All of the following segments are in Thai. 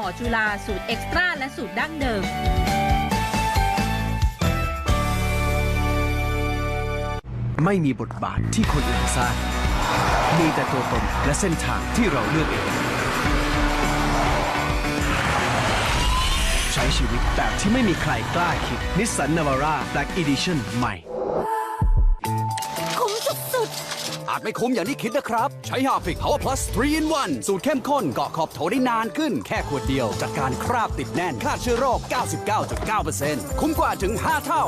หมอจุฬาสูตรเอ็กซ์ตร้าและสูตรดั้งเดิมไม่มีบทบาทที่คนอื่นสร้าง มีแต่ตัวตนและเส้นทางที่เราเลือกเอง ใช้ชีวิตแบบที่ไม่มีใครกล้าคิดนิสสันนาวาร่า Black Edition ใหม่ อาจไม่คุ้มอย่างที่คิดนะครับ ใช้ Harpic Power Plus 3 in 1 สูตรเข้มข้นเกาะขอบโถได้นานขึ้นแค่ขวดเดียว จัดการคราบติดแน่นฆ่าเชื้อโรค 99.9%คุ้มกว่าถึง 5 เท่า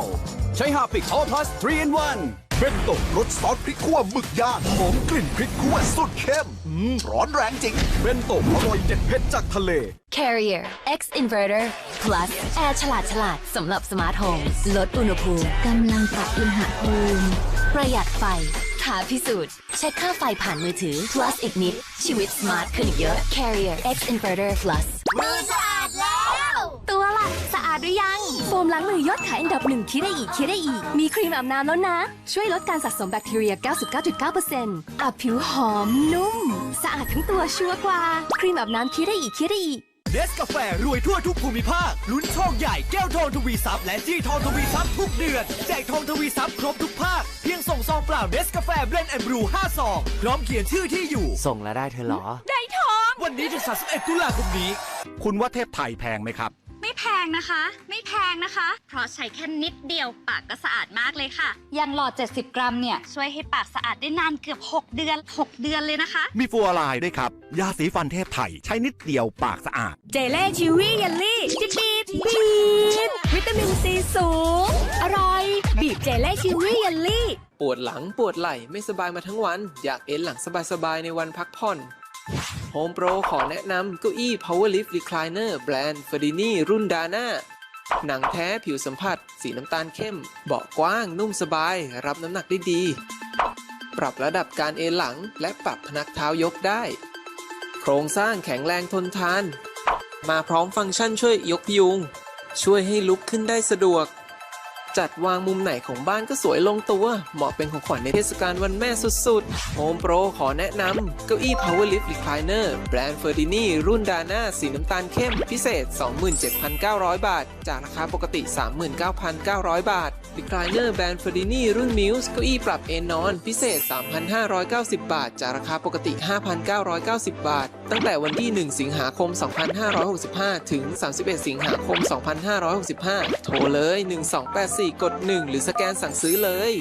ใช้ Harpic Power Plus 3 in 1เป็นตกรสซอสพริกขั่วหมึกย่างหอมกลิ่นพริกขั่วสุดเข้มอืมร้อนแรงจริง เป็นตกอร่อยเด็ดเผ็ดจากทะเลๆ Carrier X Inverter Plus แอร์ฉลาดฉลาดสำหรับสมาร์ทโฮมลดอุณหภูมิกำลังปรับอุณหภูมิประหยัดไฟ ท้าพิสูจน์เช็คค่าไฟผ่านมือถือ Plus อีกนิด ชีวิตสมาร์ทขึ้นอีกเยอะ Carrier X Inverter Plus มือสะอาดแล้ว ตัวล่ะ สะอาดหรือยัง โฟมล้างมือยอดขายอันดับหนึ่งคิดได้อีกคิดได้อีก มีครีมอาบน้ำแล้วนะ ช่วยลดการสะสมแบคทีเรีย 99.9%อาบผิวหอมนุ่ม สะอาดทั้งตัวชัวร์กว่า ครีมอาบน้ำคิดได้อีกคิดได้อีกเนสกาแฟรวยทั่วทุกภูมิภาค ลุ้นโชคใหญ่แก้วทองทวีซับและจี้ทองทวีซับทุกเดือน แจกทองทวีซับครบทุกภาคเพียงส่งซองเปล่าเนสกาแฟเบลนด์แอนด์บรู5ซองพร้อมเขียนชื่อที่อยู่ ส่งแล้วได้เธอเหรอวันนี้ถึง31ตุลาคมนี้ คุณว่าเทพไทยแพงไหมครับ ไม่แพงนะคะ ไม่แพงนะคะ เพราะใช้แค่นิดเดียวปากก็สะอาดมากเลยค่ะอย่างหลอด 70 กรัมเนี่ย ช่วยให้ปากสะอาดได้นานเกือบ 6 เดือน 6 เดือนเลยนะคะ มีฟัวลายด้วยครับ ยาสีฟันเทพไทย ใช้นิดเดียวปากสะอาด เจเล่ชิวี่เยลลี่จิบบีบบีบวิตามินซีสูงอร่อยบีบ เจเล่ชิวี่เยลลี่ ปวดหลังปวดไหล่ไม่สบายมาทั้งวัน อยากเอนหลังสบายๆในวันพักผ่อน Home Pro ขอแนะนำเก้าอี้ Power Lift Recliner แบรนด์ Ferdini รุ่นดาน่าหนังแท้ผิวสัมผัส สีน้ำตาลเข้ม เบาะกว้าง นุ่มสบาย รับน้ำหนักได้ดี ปรับระดับการเอนหลัง และปรับพนักเท้ายกได้ โครงสร้างแข็งแรงทนทาน มาพร้อมฟังก์ชันช่วยยกยุง ช่วยให้ลุกขึ้นได้สะดวก จัดวางมุมไหนของบ้านก็สวยลงตัว เหมาะเป็นของขวัญในเทศกาลวันแม่สุดๆ โฮมโปรขอแนะนำเก้าอี้ Power Lift Recliner แบรนด์ Ferdini รุ่นดาน่าสีน้ำตาลเข้มพิเศษ 27,900 บาท จากราคาปกติ 39,900 บาท Recliner แบรนด์ Ferdini รุ่น Muse เก้าอี้ปรับเอนนอน พิเศษ 3,590 บาท จากราคาปกติ 5,990 บาท ตั้งแต่วันที่ 1 สิงหาคม 2565 ถึง 31 สิงหาคม 2565 โทรเลย 1284 กด 1 หรือสแกนสั่งซื้อเลย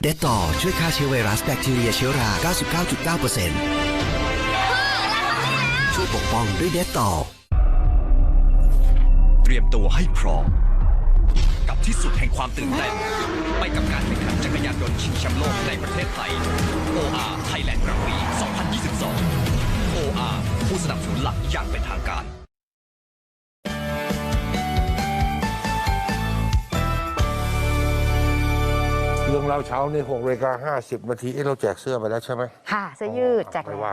เดตต่อช่วยฆ่าเชื้อไวรัสแบคทีเรียเชื้อรา 99.9%ช่วยปกป้องด้วยเดตต่อ เตรียมตัวให้พร้อมกับ ที่สุดแห่งความตื่นเต้นไปกับการแข่งขันจักรยานยนต์ชิงแชมป์โลกในประเทศไทย OR Thailand Grand Prix 2022 OR ผู้สนับสนุนหลักอย่างเป็นทางการเรื่องเล่าเช้านี่หกนาฬิกาห้าสิบนาทีเอ้เราแจกเสื้อไปแล้วใช่ไหมค่ะเสื้อยืดแจกไม่ว่า